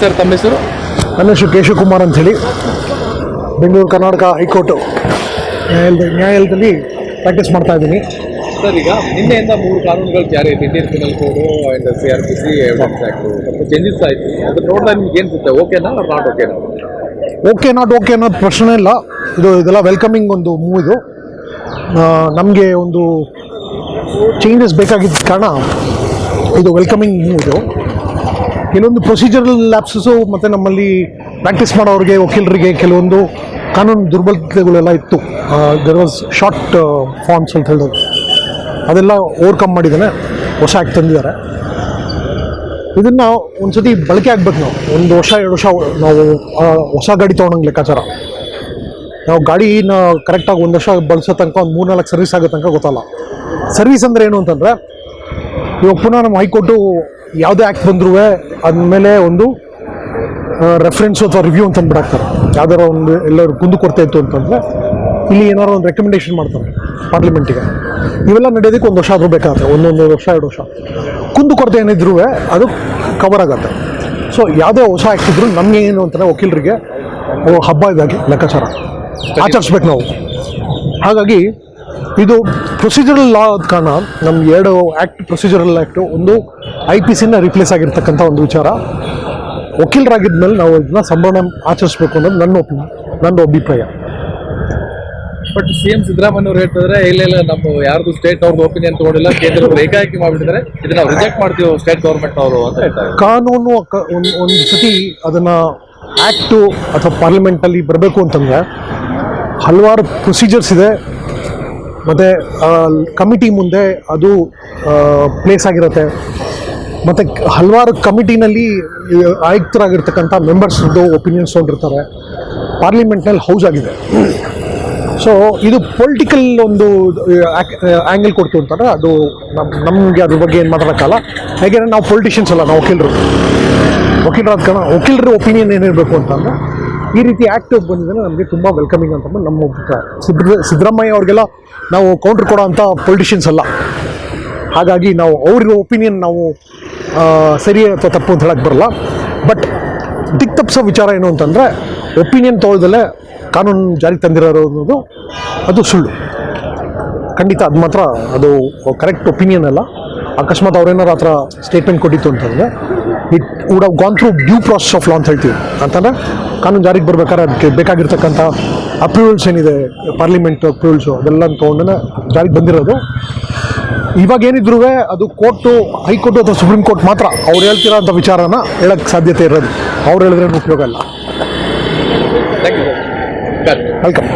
Sir ತಮ್ಮ ಹೆಸರು? ನನ್ನ ಹೆಸರು ಕೇಶವಕುಮಾರ್ ಅಂಥೇಳಿ. ಬೆಂಗಳೂರು ಕರ್ನಾಟಕ ಹೈಕೋರ್ಟು ನ್ಯಾಯಾಲಯದ ನ್ಯಾಯಾಲಯದಲ್ಲಿ ಪ್ರಾಕ್ಟೀಸ್ ಮಾಡ್ತಾ ಇದ್ದೀನಿ. ಸರ್ ಈಗ ನಿನ್ನೆಯಿಂದ ಮೂರು ಕಾನೂನುಗಳು ಜಾರಿ ಆಯ್ತು Indian penal code and C R P C evidence act ಸ್ವಲ್ಪ ಚೇಂಜಸ್ ಆಯಿತು. ಅದು ನೋಡಿದಾಗ ನಿಮ್ಗೆ ಸಿಗುತ್ತೆ ಓಕೆನಾ ನಾಟ್ ಓಕೆನಾ ಓಕೆ ನಾಟ್ ಓಕೆ ಅನ್ನೋದು ಪ್ರಶ್ನೆ ಇಲ್ಲ. ಇದು ಇದೆಲ್ಲ ವೆಲ್ಕಮಿಂಗ್ ಒಂದು ಮೂವ್ ಇದು. ನಮಗೆ ಒಂದು ಚೇಂಜಸ್ ಬೇಕಾಗಿದ್ದ ಕಾರಣ ಇದು ವೆಲ್ಕಮಿಂಗ್ ಮೂವ್ ಇದು. ಕೆಲವೊಂದು ಪ್ರೊಸೀಜರಲ್ ಲ್ಯಾಪ್ಸಸ್ಸು ಮತ್ತು ನಮ್ಮಲ್ಲಿ ಪ್ರಾಕ್ಟೀಸ್ ಮಾಡೋರಿಗೆ, ವಕೀಲರಿಗೆ ಕೆಲವೊಂದು ಕಾನೂನು ದುರ್ಬಲತೆಗಳೆಲ್ಲ ಇತ್ತು. ದರ್ ವಾಸ್ ಶಾರ್ಟ್ ಫಾರ್ಮ್ಸ್ ಅಂತ ಹೇಳಿದ್ರು ಅದೆಲ್ಲ ಓವರ್ಕಮ್ ಮಾಡಿದ್ದಾನೆ. ಹೊಸ ಆ್ಯಕ್ಟ್ ತಂದಿದ್ದಾರೆ. ಇದನ್ನು ಒಂದು ಸತಿ ಬಳಕೆ ಆಗ್ಬೇಕು ನಾವು. ಒಂದು ವರ್ಷ, ಎರಡು ವರ್ಷ ನಾವು ಹೊಸ ಗಾಡಿ ತೊಗೊಂಡಂಗೆ ಲೆಕ್ಕಾಚಾರ. ನಾವು ಗಾಡಿನ ಕರೆಕ್ಟಾಗಿ ಒಂದು ವರ್ಷ ಬಳಸೋ ತನಕ, ಒಂದು ಮೂರ್ನಾಲ್ಕು ಸರ್ವಿಸ್ ಆಗೋ ತನಕ ಗೊತ್ತಲ್ಲ. ಸರ್ವಿಸ್ ಅಂದರೆ ಏನು ಅಂತಂದರೆ ಇವಾಗ ಪುನಃ ನಮ್ಮ ಹೈಕೋರ್ಟು ಯಾವುದೇ ಆ್ಯಕ್ಟ್ ಬಂದ್ರೂ ಅದ್ಮೇಲೆ ಒಂದು ರೆಫರೆನ್ಸ್ ಅಥವಾ ರಿವ್ಯೂ ಅಂತ ಅಂದ್ಬಿಡಾಕ್ತಾರೆ. ಯಾವ್ದಾರ ಒಂದು ಎಲ್ಲರೂ ಕುಂದು ಕೊಡ್ತಾ ಇತ್ತು ಅಂತಂದರೆ ಇಲ್ಲಿ ಏನಾರು ಒಂದು ರೆಕಮೆಂಡೇಶನ್ ಮಾಡ್ತಾರೆ ಪಾರ್ಲಿಮೆಂಟಿಗೆ ಇವೆಲ್ಲ ನಡೆಯೋದಕ್ಕೆ ಒಂದು ವರ್ಷ ಆದರೂ ಬೇಕಾಗುತ್ತೆ. ಒಂದೊಂದು ವರ್ಷ ಎರಡು ವರ್ಷ. ಕುಂದು ಕೊರತೆ ಏನಿದ್ರೂ ಅದು ಕವರ್ ಆಗುತ್ತೆ. ಸೊ ಯಾವುದೇ ಹೊಸ ಆ್ಯಕ್ಟ್ ಇದ್ರು ನಮಗೆ ಏನು ಅಂತಾರೆ ವಕೀಲರಿಗೆ ಹಬ್ಬ ಇದಾಗಿ ಲೆಕ್ಕಾಚಾರ. ಆಚರಿಸ್ಬೇಕು ನಾವು. ಹಾಗಾಗಿ ಇದು ಪ್ರೊಸೀಜರಲ್ ಲಾ ಆದ ಕಾರಣ ನಮ್ಗೆ ಎರಡು ಆ್ಯಕ್ಟ್ ಪ್ರೊಸೀಜರಲ್ ಆ್ಯಕ್ಟು ಒಂದು ಐ ಪಿ ಸಿನ ರಿಪ್ಲೇಸ್ ಆಗಿರ್ತಕ್ಕಂಥ ಒಂದು ವಿಚಾರ. ವಕೀಲರಾಗಿದ್ಮೇಲೆ ನಾವು ಇದನ್ನ ಸಂಭ್ರಮ ಆಚರಿಸ್ಬೇಕು ಅನ್ನೋದು ನನ್ನ ಒಪಿನಿಯನ್ ನನ್ನ ಅಭಿಪ್ರಾಯ. ಬಟ್ ಸಿ ಎಂ ಸಿದ್ದರಾಮಯ್ಯ ಅವರು ಹೇಳ್ತಿದ್ರೆ ಇಲ್ಲ ಇಲ್ಲ ನಮ್ಮ ಯಾರ್ದು ಸ್ಟೇಟ್ ಅವ್ರದ್ದು ಒಪಿನಿಯನ್ ತಗೊಂಡಿಲ್ಲ ಕೇಂದ್ರ ಏಕಾಏಕಿ ಮಾಡಿಬಿಟ್ಟಿದ್ದಾರೆ ಇದನ್ನ ರಿಜೆಕ್ಟ್ ಮಾಡ್ತೀವಿ ಸ್ಟೇಟ್ ಗೌರ್ಮೆಂಟ್ ಅವರು ಅಂತ ಹೇಳ್ತಾರೆ. ಕಾನೂನು ಒಂದು ಸತಿ ಅದನ್ನ ಆ್ಯಕ್ಟು ಅಥವಾ ಪಾರ್ಲಿಮೆಂಟಲ್ಲಿ ಬರಬೇಕು ಅಂತಂದರೆ ಹಲವಾರು ಪ್ರೊಸೀಜರ್ಸ್ ಇದೆ. ಮತ್ತು ಕಮಿಟಿ ಮುಂದೆ ಅದು ಪ್ಲೇಸ್ ಆಗಿರುತ್ತೆ. ಮತ್ತು ಹಲವಾರು ಕಮಿಟಿನಲ್ಲಿ ಆಯುಕ್ತರಾಗಿರ್ತಕ್ಕಂಥ ಮೆಂಬರ್ಸ್ದು ಒಪಿನಿಯನ್ಸ್ ತೊಗೊಂಡಿರ್ತಾರೆ. ಪಾರ್ಲಿಮೆಂಟ್ನಲ್ಲಿ ಹೌಸ್ ಆಗಿದೆ. ಸೊ ಇದು ಪೊಲಿಟಿಕಲ್ ಒಂದು ಆ್ಯಂಗಲ್ ಕೊಡ್ತು ಅಂತಾರೆ. ಅದು ನಮ್ಮ ನಮಗೆ ಅದ್ರ ಬಗ್ಗೆ ಏನು ಮಾತಾಡೋಕ್ಕಲ್ಲ ಹೇಗೆ ನಾವು ಪೊಲಿಟಿಷಿಯನ್ಸ್ ಅಲ್ಲ, ನಾವು ವಕೀಲರು. ವಕೀಲರಾದ ಕಾರಣ, ವಕೀಲರ ಒಪಿನಿಯನ್ ಏನಿರಬೇಕು ಅಂತಂದರೆ ಈ ರೀತಿ ಆ್ಯಕ್ಟ್ ಬಂದಿದ್ರೆ ನಮಗೆ ತುಂಬ ವೆಲ್ಕಮಿಂಗ್ ಅಂತ ನಮ್ಮ ಸಿದ್ರ ಸಿದ್ದರಾಮಯ್ಯ ಅವ್ರಿಗೆಲ್ಲ ನಾವು ಕೌಂಟ್ರ್ ಕೊಡೋ ಅಂಥ ಪೊಲಿಟಿಷಿಯನ್ಸ್ ಅಲ್ಲ. ಹಾಗಾಗಿ ನಾವು ಅವರಿರೋ ಒಪಿನಿಯನ್ ನಾವು ಸರಿ ಅಥವಾ ತಪ್ಪು ಅಂತ ಹೇಳಕ್ಕೆ ಬರಲ್ಲ. ಬಟ್ ದಿಕ್ ತಪ್ಪಿಸೋ ವಿಚಾರ ಏನು ಅಂತಂದರೆ ಒಪಿನಿಯನ್ ತೊಗೊಳ್ದಲ್ಲೇ ಕಾನೂನು ಜಾರಿಗೆ ತಂದಿರೋರು ಅನ್ನೋದು ಅದು ಸುಳ್ಳು. ಖಂಡಿತ ಅದು ಮಾತ್ರ ಅದು ಕರೆಕ್ಟ್ ಒಪಿನಿಯನ್ ಅಲ್ಲ. ಅಕಸ್ಮಾತ್ ಅವ್ರೇನಾರು ಆ ಥರ ಸ್ಟೇಟ್ಮೆಂಟ್ ಕೊಟ್ಟಿತ್ತು ಅಂತಂದರೆ it would have gone through due process of law ಅಂತ ಹೇಳ್ತೀವಿ ಅಂತಂದರೆ ಕಾನೂನು ಜಾರಿಗೆ ಬರ್ಬೇಕಾದ್ರೆ ಅದಕ್ಕೆ ಬೇಕಾಗಿರ್ತಕ್ಕಂಥ ಅಪ್ರೂವಲ್ಸ್ ಏನಿದೆ ಪಾರ್ಲಿಮೆಂಟ್ ಅಪ್ರೂವಲ್ಸು ಅದೆಲ್ಲ ತೊಗೊಂಡೇ ಜಾರಿಗೆ ಬಂದಿರೋದು. ಇವಾಗ ಏನಿದ್ರು ಅದು ಕೋರ್ಟು ಹೈಕೋರ್ಟು ಅಥವಾ ಸುಪ್ರೀಂ ಕೋರ್ಟ್ ಮಾತ್ರ ಅವ್ರು ಹೇಳ್ತಿರೋ ಅಂಥ ವಿಚಾರನ ಹೇಳೋಕ್ಕೆ ಸಾಧ್ಯತೆ ಇರೋದು. ಅವ್ರು ಹೇಳಿದ್ರೆ ಉಪಯೋಗ ಇಲ್ಲ. ವೆಲ್ಕಮ್